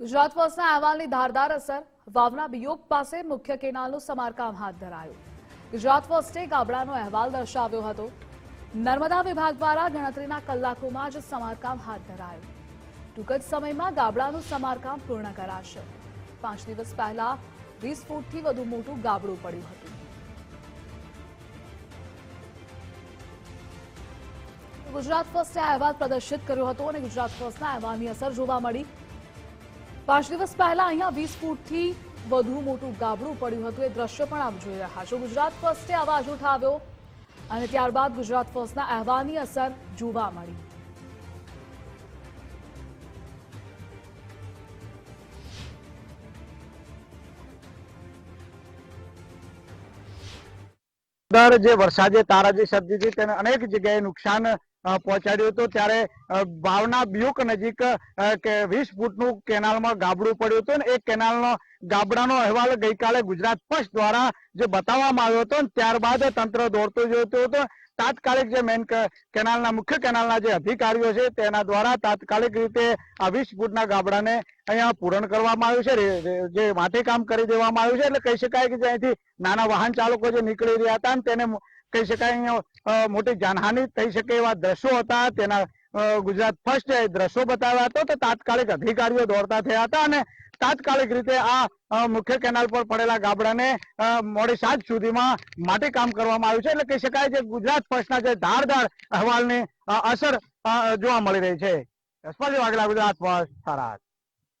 ગુજરાત ફર્સ્ટના અહેવાલની ધારદાર અસર. વાવના બિયોગ પાસે મુખ્ય કેનાલનું સમારકામ હાથ ધરાયું. ગુજરાત ફર્સ્ટે ગાબડાનો અહેવાલ દર્શાવ્યો હતો. નર્મદા વિભાગ દ્વારા ગણતરીના કલાકોમાં જ સમારકામ હાથ ધરાયું. ટૂંક જ સમયમાં ગાબડાનું સમારકામ પૂર્ણ કરાશે. પાંચ દિવસ પહેલા વીસ ફૂટથી વધુ મોટું ગાબડું પડ્યું હતું. ગુજરાત ફર્સ્ટે અહેવાલ પ્રદર્શિત કર્યો હતો અને ગુજરાત ફર્સ્ટના અહેવાલની અસર જોવા મળી. પાંચ દિવસ પહેલા અહીંયા વીસ ફૂટથી વધુ મોટું ગાબડું પડ્યું હતું. એ દ્રશ્ય પણ આપ જોઈ રહ્યા છો. ગુજરાત ફર્સ્ટે અવાજ ઉઠાવ્યો અને ત્યારબાદ ગુજરાત ફર્સ્ટના અહેવાલની અસર જોવા મળી. જે વરસાદે તારાજી સર્જી હતી તેને અનેક જગ્યાએ નુકસાન પહોંચાડ્યું હતું ત્યારે ભાવના બ્યુક નજીક વીસ ફૂટનું કેનાલમાં ગાબડું પડ્યું હતું ને એ કેનાલનો ગાબડાનો અહેવાલ ગઈકાલે ગુજરાત ફર્સ્ટ દ્વારા જે બતાવવામાં આવ્યો હતો ત્યારબાદ તંત્ર દોડતું જોતું હતું. તાત્કાલિક જે મેન કેનાલના મુખ્ય કેનાલના જે અધિકારીઓ છે તેના દ્વારા તાત્કાલિક રીતે આ વીસ ફૂટના ગાબડાને અહીંયા પૂરણ કરવામાં આવ્યું છે. જે માટી કામ કરી દેવામાં આવ્યું છે. એટલે કહી શકાય કે જે અહીંથી નાના વાહન ચાલકો જે નીકળી રહ્યા હતા તેને કહી શકાય અહીંયા મોટી જાનહાનિ થઈ શકે એવા દ્રશ્યો હતા. તેના ગુજરાત ફર્સ્ટ દ્રશ્યો બતાવ્યા હતો તો તાત્કાલિક અધિકારીઓ દોડતા થયા હતા અને તાત્કાલિક રીતે આ મુખ્ય કેનાલ પર પડેલા ગાબડાને મોડી સાંજ સુધીમાં માટે કામ કરવામાં આવ્યું છે. એટલે કહી શકાય છે ગુજરાત ફર્સ્ટના જે ધારદાર અહેવાલની અસર જોવા મળી રહી છે. સ્પર્શ વાઘેલા, ગુજરાત ફર્સ્ટ થરાદ